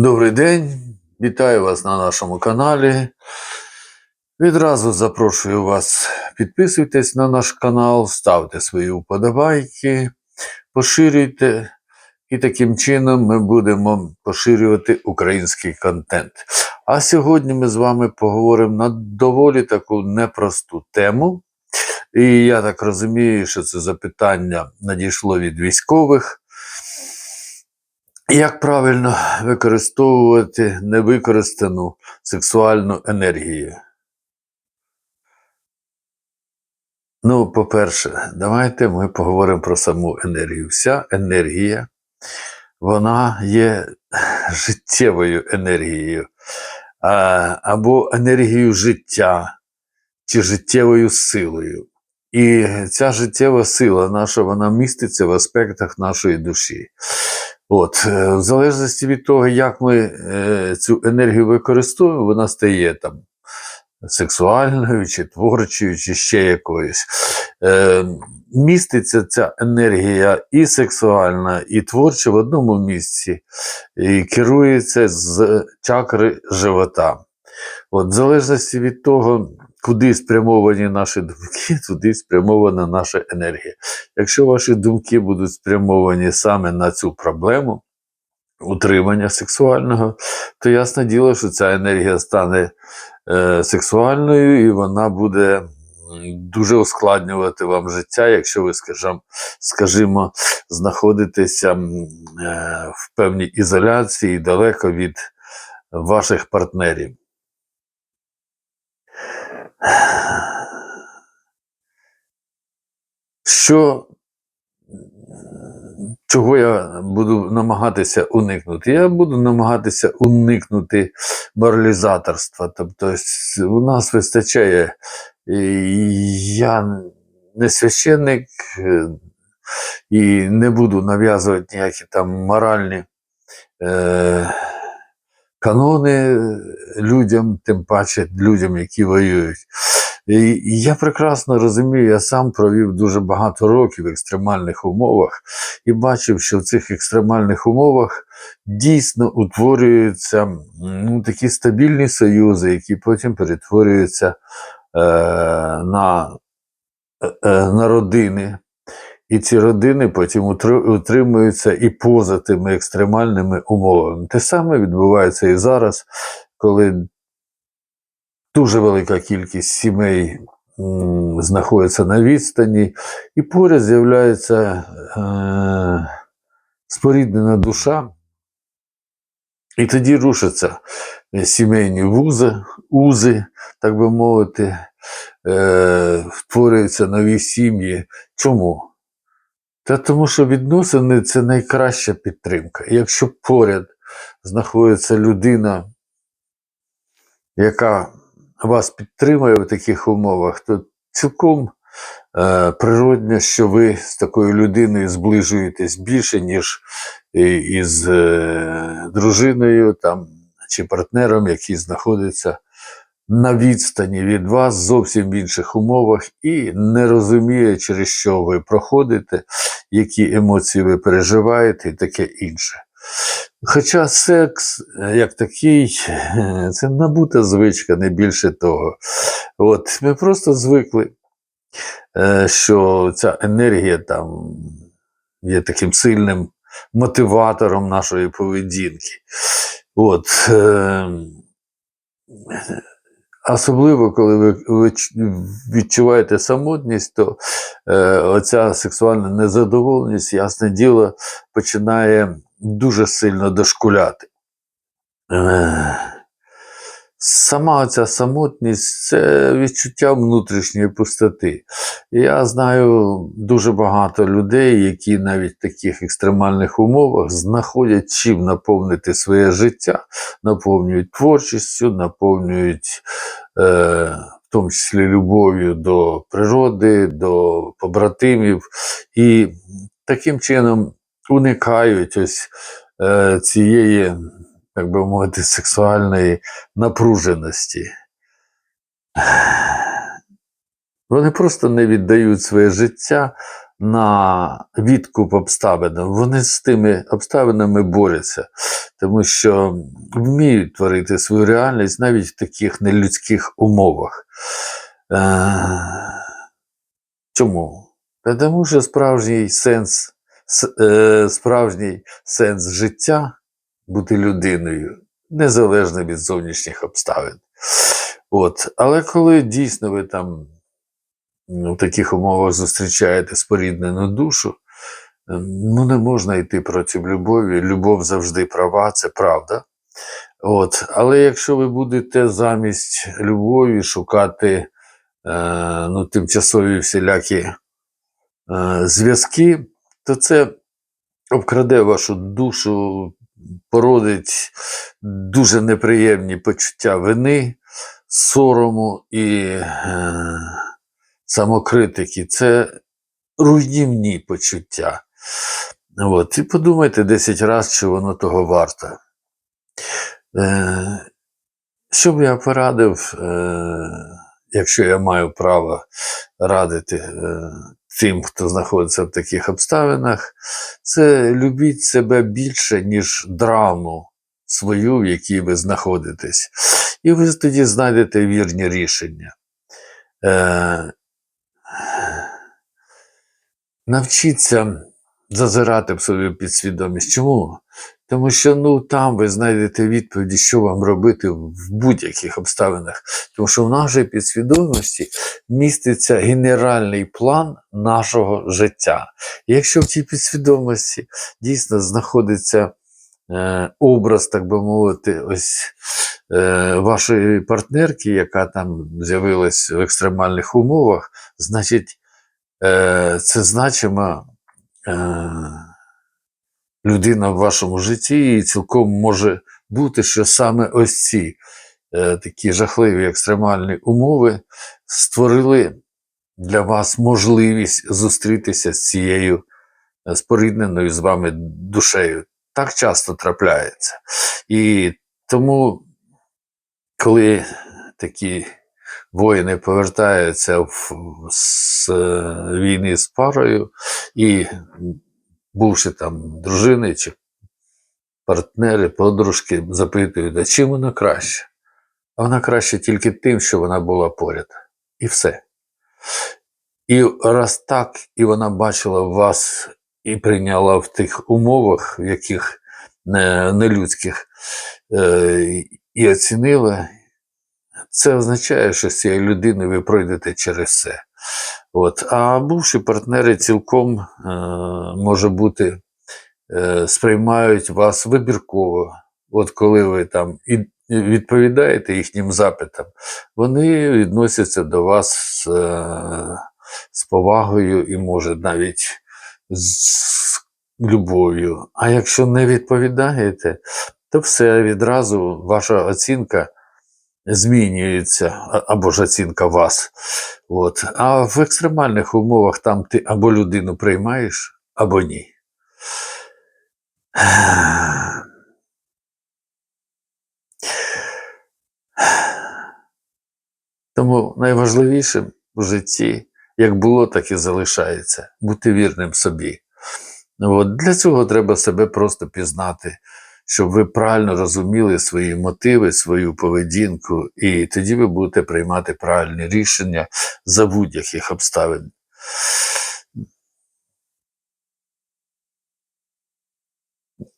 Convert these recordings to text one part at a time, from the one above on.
Добрий день, вітаю вас на нашому каналі. Відразу запрошую вас, підписуйтесь на наш канал, ставте свої вподобайки, поширюйте, і таким чином ми будемо поширювати український контент. А сьогодні ми з вами поговоримо на доволі таку непросту тему. І я так розумію, що це запитання надійшло від військових. Як правильно використовувати невикористану сексуальну енергію? Ну, по-перше, давайте ми поговоримо про саму енергію. Вся енергія, вона є життєвою енергією, або енергією життя, чи життєвою силою. І ця життєва сила наша, вона міститься в аспектах нашої душі. От, е, в залежності від того, як ми е, цю енергію використовуємо, вона стає там сексуальною, чи творчою, чи ще якоюсь. Е, міститься ця енергія і сексуальна, і творча в одному місці, і керується з чакри живота. От, в залежності від того, куди спрямовані наші думки, туди спрямована наша енергія. Якщо ваші думки будуть спрямовані саме на цю проблему утримання сексуального, то ясне діло, що ця енергія стане е, сексуальною і вона буде дуже ускладнювати вам життя, якщо ви, скажімо, скажімо знаходитеся е, в певній ізоляції далеко від ваших партнерів. Що чого я буду намагатися уникнути? Я буду намагатися уникнути моралізаторства. Тобто у нас вистачає, я не священник е, і не буду нав'язувати ніякі там моральні е, канони людям, тим паче людям, які воюють. І я прекрасно розумію, я сам провів дуже багато років в екстремальних умовах і бачив, що в цих екстремальних умовах дійсно утворюються ну, такі стабільні союзи, які потім перетворюються е, на, е, е, на родини. І ці родини потім утримуються і поза тими екстремальними умовами. Те саме відбувається і зараз, коли дуже велика кількість сімей знаходиться на відстані, і поряд з'являється е, споріднена душа, і тоді рушаться сімейні вузи, узи, так би мовити, е, створюються нові сім'ї. Чому? Та тому що відносини це найкраща підтримка. Якщо поряд знаходиться людина, яка вас підтримує в таких умовах, то цілком е, природно, що ви з такою людиною зближуєтесь більше, ніж із е, дружиною там, чи партнером, який знаходиться на відстані від вас зовсім в інших умовах і не розуміє, через що ви проходите, які емоції ви переживаєте і таке інше. Хоча секс, е, як такий, е, це набута звичка, не більше того. От, ми просто звикли, е, що ця енергія там є таким сильним мотиватором нашої поведінки. От, е, Особливо, коли ви, відчуваєте самотність, то е, оця сексуальна незадоволеність, ясне діло, починає дуже сильно дошкуляти. Е, сама ця самотність це відчуття внутрішньої пустоти. Я знаю дуже багато людей, які навіть в таких екстремальних умовах знаходять чим наповнити своє життя, наповнюють творчістю, наповнюють е, в тому числі любов'ю до природи, до побратимів, і таким чином уникають ось е, цієї, так би мовити, сексуальної напруженості. Вони просто не віддають своє життя на відкуп обставинам, вони з тими обставинами борються, тому що вміють творити свою реальність навіть в таких нелюдських умовах. Е, Чому? Тому що справжній сенс, е, справжній сенс життя бути людиною, незалежно від зовнішніх обставин. От. Але коли дійсно ви там ну, в таких умовах зустрічаєте споріднену душу, ем, ну не можна йти проти любові. Любов завжди права, це правда. От. Але якщо ви будете замість любові шукати е, ну, тимчасові всілякі е, зв'язки, то це обкраде вашу душу, породить дуже неприємні почуття вини, сорому і е, самокритики. Це руйнівні почуття. От. І подумайте 10 разів, чи воно того варто. Е, що б я порадив, е, якщо я маю право радити е, тим, хто знаходиться в таких обставинах, це любіть себе більше, ніж драму свою, в якій ви знаходитесь. І ви тоді знайдете вірні рішення. Е, навчіться зазирати в свою підсвідомість. Чому? Тому що ну, там ви знайдете відповіді, що вам робити в будь-яких обставинах. Тому що в нашій підсвідомості міститься генеральний план нашого життя. І якщо в цій підсвідомості дійсно знаходиться е, образ, так би мовити, ось е, вашої партнерки, яка там з'явилась в екстремальних умовах, значить, е, це значимо. Е, людина в вашому житті, і цілком може бути, що саме ось ці е, такі жахливі екстремальні умови створили для вас можливість зустрітися з цією е, спорідненою з вами душею. Так часто трапляється. І тому, коли такі воїни повертаються в, з е, війни з парою і бувши там дружини чи партнери, подружки, запитують, а чим вона краще? А вона краще тільки тим, що вона була поряд. І все. І раз так, і вона бачила вас і прийняла в тих умовах, в яких не, нелюдських, е, і оцінила, це означає, що з цією людиною ви пройдете через все. От. А бувші партнери цілком е, може бути, е, сприймають вас вибірково. От коли ви там і відповідаєте їхнім запитам, вони відносяться до вас з, е, з повагою і, може, навіть з любов'ю. А якщо не відповідаєте, то все відразу ваша оцінка змінюється, або ж оцінка вас. От. А в екстремальних умовах там ти або людину приймаєш, або ні. Тому найважливішим в житті, як було, так і залишається бути вірним собі. От. Для цього треба себе просто пізнати, щоб ви правильно розуміли свої мотиви, свою поведінку, і тоді ви будете приймати правильні рішення за будь-яких обставин.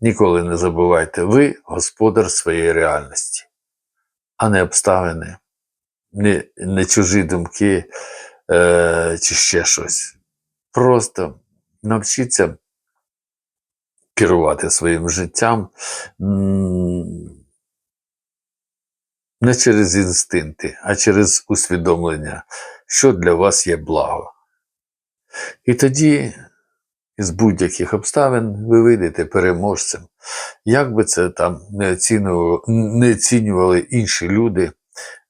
Ніколи не забувайте, ви господар своєї реальності, а не обставини, не, не чужі думки е, чи ще щось. Просто навчіться керувати своїм життям не через інстинкти, а через усвідомлення, що для вас є благо. І тоді із будь-яких обставин ви вийдете переможцем. Як би це там не оцінювали, не оцінювали інші люди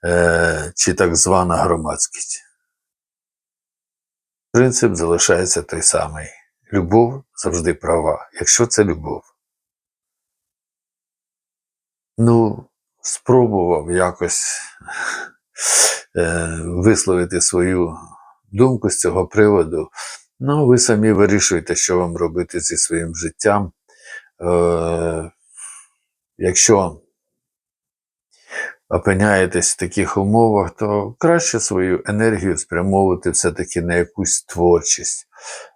е, чи так звана громадськість. Принцип залишається той самий. Любов завжди права, якщо це любов. Ну, спробував якось е, висловити свою думку з цього приводу. Ну, ви самі вирішуєте, що вам робити зі своїм життям. Е, якщо опиняєтесь в таких умовах, то краще свою енергію спрямовувати все-таки на якусь творчість,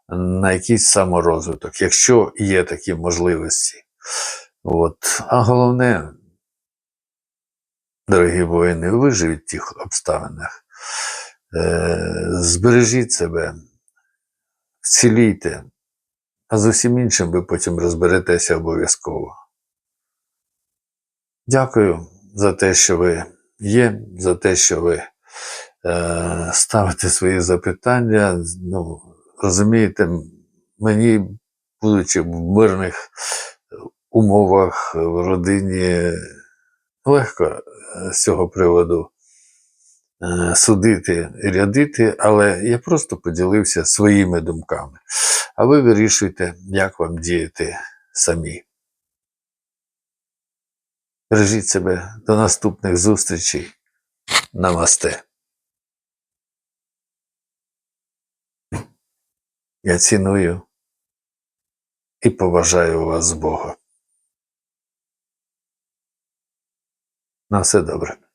на якийсь саморозвиток, якщо є такі можливості. От. А головне, дорогі воїни, виживіть в тих обставинах. Е, збережіть себе, вцілійте, а з усім іншим ви потім розберетеся обов'язково. Дякую за те, що ви є, за те, що ви е, ставите свої запитання. Ну, розумієте, мені, будучи в мирних умовах в родині, легко е, з цього приводу е, судити і рядити, але я просто поділився своїми думками. А ви вирішуйте, як вам діяти самі. Бережіть себе до наступних зустрічей. Намасте. Я ціную і поважаю вас Бога. На все добре.